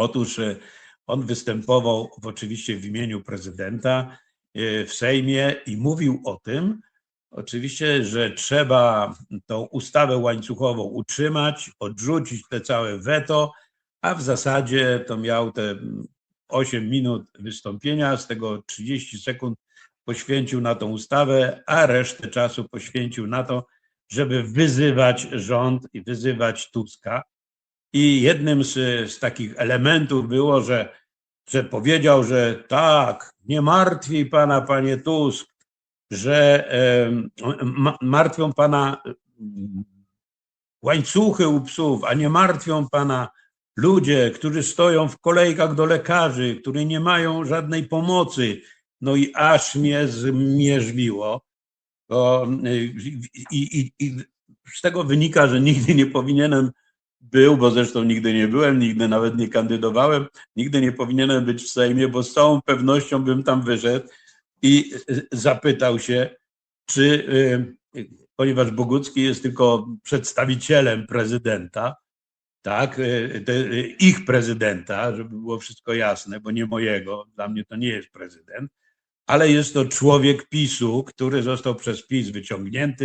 Otóż e, on występował w- oczywiście w imieniu prezydenta e, w Sejmie i mówił o tym, oczywiście, że trzeba tą ustawę łańcuchową utrzymać, odrzucić te całe weto, a w zasadzie to miał te 8 minut wystąpienia, z tego 30 sekund poświęcił na tą ustawę, a resztę czasu poświęcił na to, żeby wyzywać rząd i wyzywać Tuska. I jednym z, z takich elementów było, że, że powiedział, że tak, nie martwi pana, panie Tusk, że em, ma, martwią pana łańcuchy u psów, a nie martwią pana ludzie, którzy stoją w kolejkach do lekarzy, którzy nie mają żadnej pomocy. No i aż mnie zmierzwiło. Bo, y, i, i, I z tego wynika, że nigdy nie powinienem był, bo zresztą nigdy nie byłem, nigdy nawet nie kandydowałem, nigdy nie powinienem być w Sejmie, bo z całą pewnością bym tam wyszedł i y, zapytał się, czy, y, ponieważ Bogucki jest tylko przedstawicielem prezydenta, tak, y, ich prezydenta, żeby było wszystko jasne, bo nie mojego, dla mnie to nie jest prezydent, ale jest to człowiek PiSu, który został przez PiS wyciągnięty